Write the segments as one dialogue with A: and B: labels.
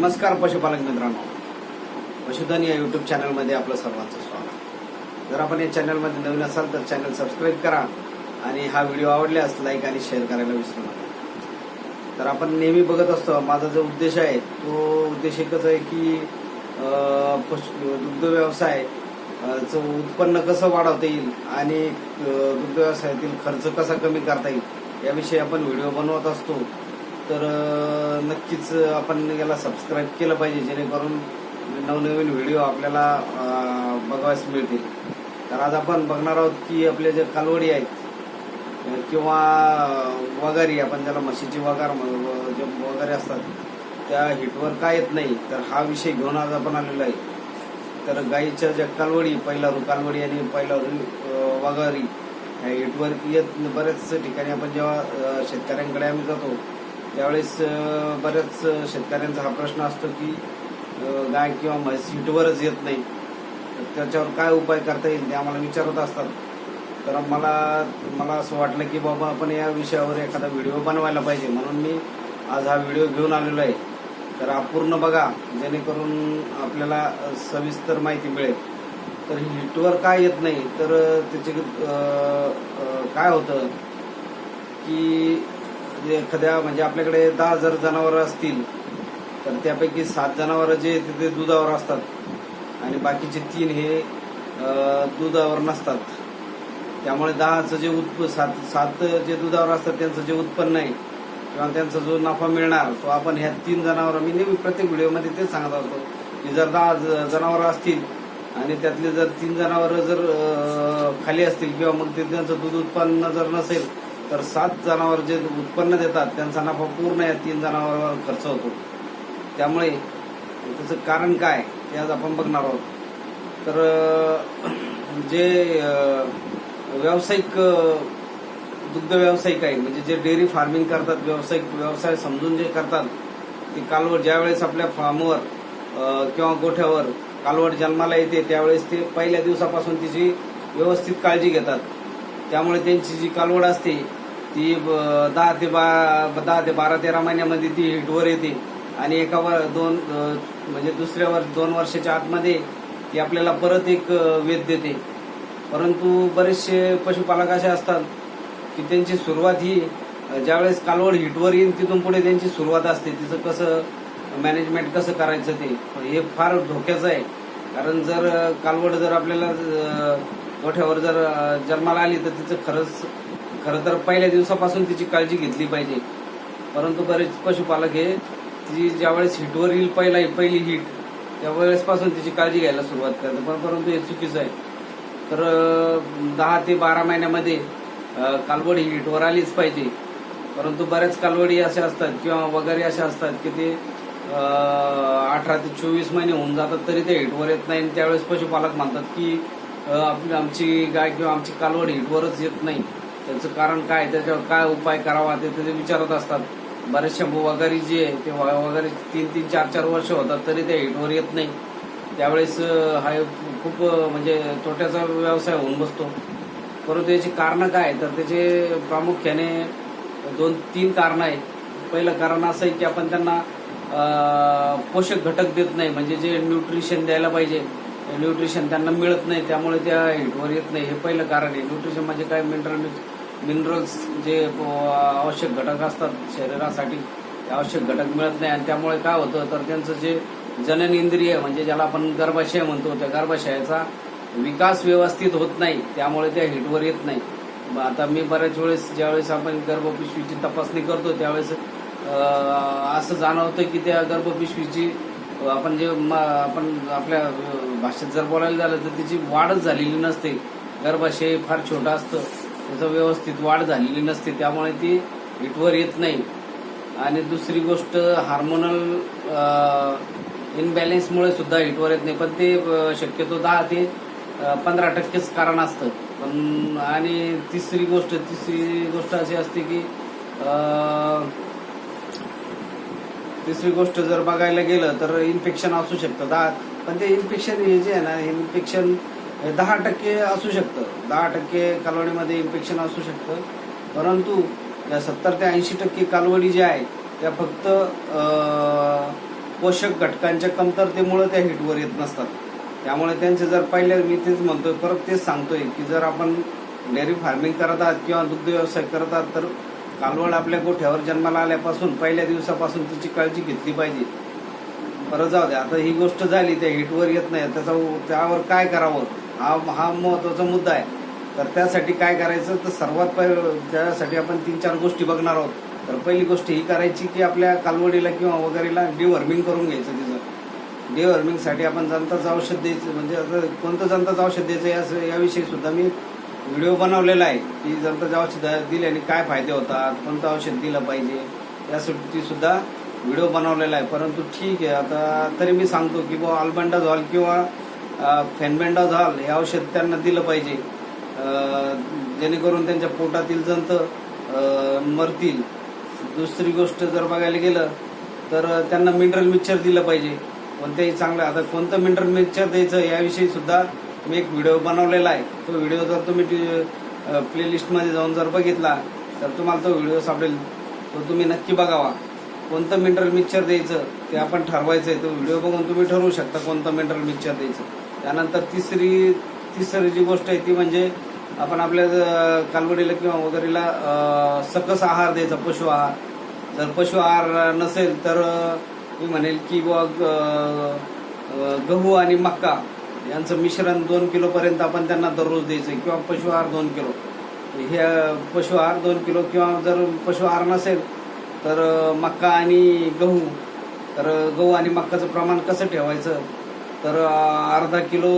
A: नमस्कार पशुपालक मित्रांनो. पशुधन या युट्यूब चॅनलमध्ये आपलं सर्वांचं स्वागत. जर आपण या चॅनलमध्ये नवीन असाल तर चॅनल सबस्क्राईब करा आणि हा व्हिडिओ आवडल्यास लाईक आणि शेअर करायला विसरू नका. तर आपण नेहमी बघत असतो माझा जो उद्देश आहे तो उद्देश एकच आहे की पशु दुग्ध व्यवसाय उत्पन्न कसं वाढवता येईल आणि दुग्ध व्यवसायातील खर्च कसा कमी करता येईल याविषयी आपण व्हिडिओ बनवत असतो. तर नक्कीच आपण याला सबस्क्राईब केलं पाहिजे जेणेकरून नवनवीन व्हिडिओ आपल्याला बघावयास मिळतील. तर आज आपण बघणार आहोत की आपले जे कालवडी आहेत किंवा वगारी आपण ज्याला म्हशीची वगार जे वगैरे असतात त्या हिटवर काय येत नाही तर हा विषय घेऊन आज आपण आलेलो आहे. तर गाईच्या ज्या कालवडी पहिला रू कालवडी आणि पहिला रू वगारी ह्या हिटवर येत बऱ्याच ठिकाणी आपण जेव्हा शेतकऱ्यांकडे आम्ही जातो त्यावेळेस बऱ्याच शेतकऱ्यांचा हा प्रश्न असतो की गाय किंवा म्हैस हिटवरच येत नाही. त्याच्यावर काय उपाय करता येईल ते आम्हाला विचारत असतात. तर मला मला असं वाटलं की बाबा आपण या विषयावर एखादा व्हिडिओ बनवायला पाहिजे. म्हणून मी आज हा व्हिडिओ घेऊन आलेलो आहे. तर अपूर्ण बघा जेणेकरून आपल्याला सविस्तर माहिती मिळेल. तर हिटवर काय येत नाही तर त्याचे काय होतं की एखाद्या म्हणजे आपल्याकडे दहा जर जनावरं असतील तर त्यापैकी सात जनावरं जे तिथे ते दुधावर असतात. आणि बाकीचे तीन हे दुधावर नसतात. त्यामुळे दहाचं जे उत्प सात सात जे दुधावर असतात त्यांचं जे उत्पन्न आहे किंवा त्यांचा जो नफा मिळणार तो आपण ह्या तीन जनावर मी नेहमी प्रत्येक व्हिडिओमध्ये तेच सांगत असतो की जर दहा जनावर असतील आणि त्यातले जर तीन जनावर जर खाली असतील किंवा मग ते त्यांचं दूध उत्पन्न जर नसेल तर सात जनावर जे उत्पन्न देतात त्यांचा नफा पूर्ण या तीन जनावरांवर खर्च होतो. त्यामुळे त्याचं कारण काय ते आज आपण बघणार आहोत. तर जे व्यावसायिक दुग्ध व्यावसायिक आहे म्हणजे जे डेअरी फार्मिंग करतात व्यावसायिक व्यवसाय समजून जे करतात ते कालवड ज्यावेळेस आपल्या फार्मवर किंवा गोठ्यावर कालवड जन्माला येते त्यावेळेस ते पहिल्या दिवसापासून तिची व्यवस्थित काळजी घेतात. त्यामुळे त्यांची जी कालवड असते ती ब- दहा ते बा दहा ते बारा तेरा महिन्यामध्ये ती हिटवर येते. आणि एका वर दोन म्हणजे दुसऱ्या वर्ष दोन वर्षाच्या आतमध्ये ती आपल्याला परत एक वेध देते. परंतु बरेचसे पशुपालक असे असतात की त्यांची सुरुवात ही ज्यावेळेस कालवड हिटवर येईल तिथून पुढे त्यांची सुरुवात असते. तिचं कसं मॅनेजमेंट कसं करायचं ते हे फार धोक्याचं आहे. कारण जर कालवड जर आपल्याला अं, गोठ्यावर जर जन्माला आली तर तिचं खरंच खरं तर पहिल्या दिवसापासून तिची काळजी घेतली पाहिजे. परंतु बरेच पशुपालक हे ती ज्यावेळेस हिटवर येईल पहिला पहिली हिट त्यावेळेसपासून तिची काळजी घ्यायला सुरुवात करते पण परंतु हे चुकीचं आहे. तर दहा ते बारा महिन्यामध्ये कालवडी हिटवर आलीच पाहिजे. परंतु बऱ्याच कालवडी अशा असतात किंवा वगैरे अशा असतात की ते अठरा ते चोवीस महिने होऊन जातात तरी ते हिटवर येत नाही. आणि त्यावेळेस पशुपालक म्हणतात की आपली आमची गाय किंवा आमची कालवड हिटवरच येत नाही. त्याचं कारण काय त्याच्यावर काय उपाय करावा ते ते विचारत असतात. बरेचशा वगैरे जे आहे ते वगैरे तीन तीन चार चार वर्ष होतात तरी ते हिटवर येत नाही. त्यावेळेस हा खूप म्हणजे तोट्याचा व्यवसाय होऊन बसतो. परंतु याची कारणं काय तर त्याचे प्रामुख्याने दोन तीन कारणं आहेत. पहिलं कारण असं आहे की आपण त्यांना पोषक घटक देत नाही म्हणजे जे न्यूट्रिशन द्यायला पाहिजे. न्यूट्रिशन त्यांना मिळत नाही त्यामुळे त्या हिटवर येत नाही. हे पहिलं कारण आहे. न्यूट्रिशन म्हणजे काय? मिनरल मिनरल्स जे आवश्यक घटक असतात शरीरासाठी ते आवश्यक घटक मिळत नाही. आणि त्यामुळे काय होतं तर त्यांचं जे जनन इंद्रिय म्हणजे ज्याला आपण गर्भाशय म्हणतो त्या गर्भाशयाचा विकास व्यवस्थित होत नाही. त्यामुळे त्या हिटवर येत नाही. मग आता मी बऱ्याच वेळेस ज्यावेळेस आपण गर्भपिशवीची तपासणी करतो त्यावेळेस असं जाणवतं की त्या गर्भपिशवीची आपण जे आपण आपल्या भाषेत जर बोलायला झालं तर तिची वाढच झालेली नसते. गर्भाशय फार छोटा असतं. त्याचं व्यवस्थित वाढ झालेली नसते त्यामुळे ती हिटवर येत नाही. आणि दुसरी गोष्ट हार्मोनल इनबॅलेन्समुळे सुद्धा हिटवर येत नाही पण ते शक्यतो दहा ते पंधरा टक्केच कारण असतं. पण आणि तिसरी गोष्ट तिसरी गोष्ट अशी असते की तिसरी गोष्ट जर बघायला गेलं तर इन्फेक्शन असू शकतं दहा पण ते इन्फेक्शन हे जे आहे ना इन्फेक्शन दहा टक्के असू शकतं. दहा टक्के कालवडीमध्ये इन्फेक्शन असू शकतं. परंतु या सत्तर ते ऐंशी टक्के कालवडी ज्या आहेत त्या फक्त पोषक घटकांच्या कमतरतेमुळे त्या हिटवर येत नसतात. त्यामुळे त्यांचे जर पहिले मी तेच म्हणतोय परत तेच सांगतोय की जर आपण डेअरी फार्मिंग करत आहात किंवा दुग्ध व्यवसाय करत आहात तर कालवड आपल्या गोठ्यावर जन्माला आल्यापासून पहिल्या दिवसापासून तिची काळजी घेतली पाहिजे. बरं जाऊ दे आता ही गोष्ट झाली त्या हिटवर येत नाही त्याचा त्यावर काय करावं? हा हा महत्त्वाचा मुद्दा आहे. तर त्यासाठी काय करायचं? तर सर्वात पहिले त्यासाठी आपण तीन चार गोष्टी बघणार आहोत. तर पहिली गोष्ट ही करायची की आपल्या कालवडीला किंवा वगैरेला डिवर्मिंग करून घ्यायचं तिचं. डिवर्मिंगसाठी आपण जनताच औषध द्यायचं म्हणजे आता कोणतं जनताच औषध द्यायचं या याविषयी सुद्धा मी व्हिडिओ बनवलेला आहे. की जंताचं औषध दिल्याने काय फायदे होतात? कोणतं औषध दिलं पाहिजे? यासाठी सुद्धा व्हिडिओ बनवलेला आहे. परंतु ठीक आहे आता तरी मी सांगतो की बुवा अल्बंडाझॉल किंवा फेनबेंडाझॉल हे औषध त्यांना दिलं पाहिजे. जेणेकरून त्यांच्या पोटातील जंत मरतील. दुसरी गोष्ट जर बघायला गेलं तर त्यांना मिनरल मिक्सचर दिलं पाहिजे. कोणत्याही चांगलं आता कोणतं मिनरल मिक्सचर द्यायचं याविषयी सुद्धा मी एक व्हिडिओ बनवलेला आहे. तो व्हिडिओ जर तुम्ही प्लेलिस्टमध्ये जाऊन जर बघितला तर तुम्हाला तो व्हिडिओ सापडेल. तो तुम्ही नक्की बघावा. कोणतं मिनरल मिक्सचर द्यायचं ते आपण ठरवायचं आहे तो व्हिडिओ बघून तुम्ही ठरवू शकता कोणतं मिनरल मिक्सचर द्यायचं. त्यानंतर तिसरी तिसरी जी गोष्ट आहे ती म्हणजे आपण आपल्या कालवडीला किंवा वगैरेला सकस आहार द्यायचा पशु आहार. जर पशु आहार नसेल तर मी म्हणेल की बुवा गहू आणि मक्का यांचं मिश्रण दोन किलोपर्यंत आपण त्यांना दररोज द्यायचं किंवा पशु आहार दोन किलो. हे पशु आहार दोन किलो किंवा जर पशु आहार नसेल तर मक्का आणि गहू. तर गहू आणि मक्काचं प्रमाण कसं ठेवायचं? तर अर्धा किलो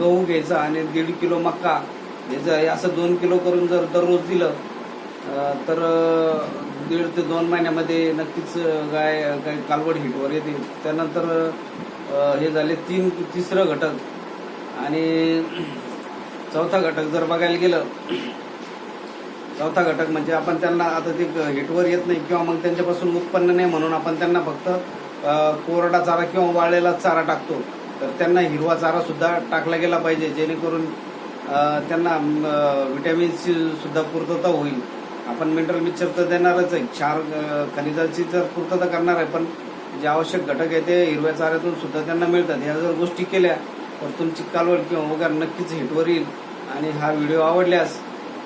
A: गहू घ्यायचा आणि दीड किलो मक्का घ्यायचं. हे असं दोन किलो करून जर दररोज दिलं तर दीड ते दोन महिन्यामध्ये नक्कीच गाय गाय कालवड हिटवर येते. त्यानंतर हे झाले तीन तिसरं घटक. आणि चौथा घटक जर बघायला गेलं चौथा घटक म्हणजे आपण त्यांना आता ते हिटवर येत नाही किंवा मग त्यांच्यापासून उत्पन्न नाही म्हणून आपण त्यांना फक्त कोरडा चारा किंवा वाळलेला चारा टाकतो. तर त्यांना हिरवा चारा सुद्धा टाकला गेला पाहिजे जेणेकरून त्यांना व्हिटॅमिनची सुद्धा पूर्तता होईल. आपण मिनरल मिक्सर तर देणारच आहे. क्षार खनिजाची तर पूर्तता करणार आहे पण जे आवश्यक घटक आहे ते हिरव्या चाऱ्यातून सुद्धा त्यांना मिळतात. ह्या जर गोष्टी केल्या तर तुमची कालवड किंवा वगैरे नक्कीच हिटवर येईल. आणि हा व्हिडिओ आवडल्यास